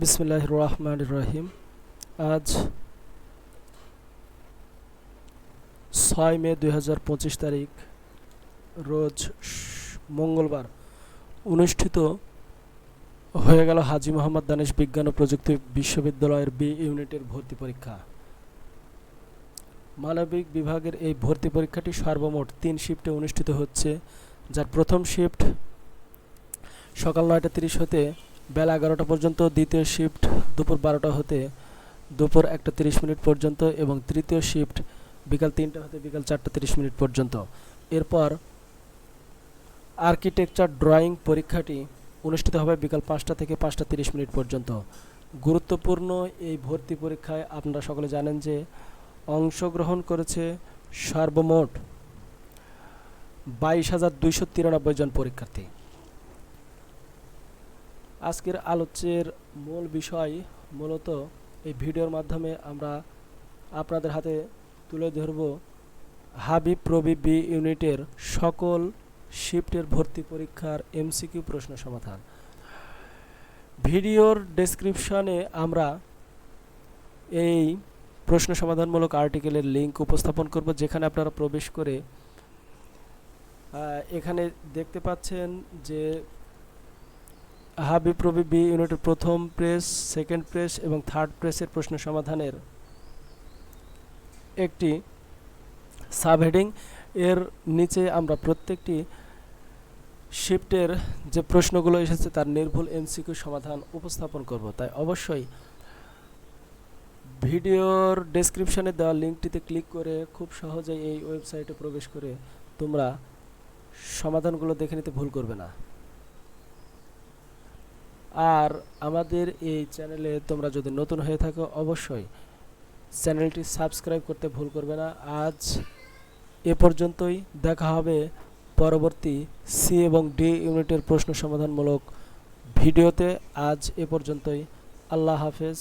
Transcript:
বিসমিল্লাহ রহমান রহিম। আজ ছয় মে দুই হাজার পঁচিশ তারিখ, রোজ মঙ্গলবার অনুষ্ঠিত হয়ে গেল হাজি মোহাম্মদ দানেশ বিজ্ঞান ও প্রযুক্তি বিশ্ববিদ্যালয়ের বি ইউনিটের ভর্তি পরীক্ষা। মানবিক বিভাগের এই ভর্তি পরীক্ষাটি সর্বমোট তিন শিফটে অনুষ্ঠিত হচ্ছে, যার প্রথম শিফট সকাল নয়টা তিরিশ হতে বেলা এগারোটা পর্যন্ত, দ্বিতীয় শিফট দুপুর বারোটা হতে দুপুর একটা তিরিশ মিনিট পর্যন্ত এবং তৃতীয় শিফট বিকাল তিনটা হতে বিকাল চারটা তিরিশ মিনিট পর্যন্ত। এরপর আর্কিটেকচার ড্রয়িং পরীক্ষাটি অনুষ্ঠিত হবে বিকাল পাঁচটা থেকে পাঁচটা তিরিশ মিনিট পর্যন্ত। গুরুত্বপূর্ণ এই ভর্তি পরীক্ষায় আপনারা সকলে জানেন যে অংশগ্রহণ করেছে সর্বমোট বাইশ হাজার দুইশো তিরানব্বই জন পরীক্ষার্থী। আজকের আলোচ্যের মূল বিষয় মূলত এই ভিডিওর মাধ্যমে আমরা আপনাদের হাতে তুলে ধরব হাবিব প্রবি বি ইউনিটের সকল শিফটের ভর্তি পরীক্ষার এমসিকিউ প্রশ্ন সমাধান। ভিডিওর ডেসক্রিপশনে আমরা এই প্রশ্ন সমাধানমূলক আর্টিকেলের লিঙ্ক উপস্থাপন করব, যেখানে আপনারা প্রবেশ করে এখানে দেখতে পাচ্ছেন যে হাবিব রবি বি ইউনিটের প্রথম প্রেস, সেকেন্ড প্রেস এবং থার্ড প্রেসের প্রশ্ন সমাধানের একটি সাবহেডিং। এর নিচে আমরা প্রত্যেকটি শিফটের যে প্রশ্নগুলো এসেছে তার নির্ভুল এমসিকিউ সমাধান উপস্থাপন করব। তাই অবশ্যই ভিডিওর ডেসক্রিপশনে দেওয়া লিঙ্কটিতে ক্লিক করে খুব সহজেই এই ওয়েবসাইটে প্রবেশ করে তোমরা সমাধানগুলো দেখে নিতে ভুল করবে না। আর আমাদের এই চ্যানেলে তোমরা যদি নতুন হয়ে থাকো, অবশ্যই চ্যানেলটি সাবস্ক্রাইব করতে ভুল করবে না। আজ এ পর্যন্তই। দেখা হবে পরবর্তী সি এবং ডি ইউনিটের প্রশ্ন সমাধানমূলক ভিডিওতে। আজ এ পর্যন্তই। আল্লাহ হাফেজ।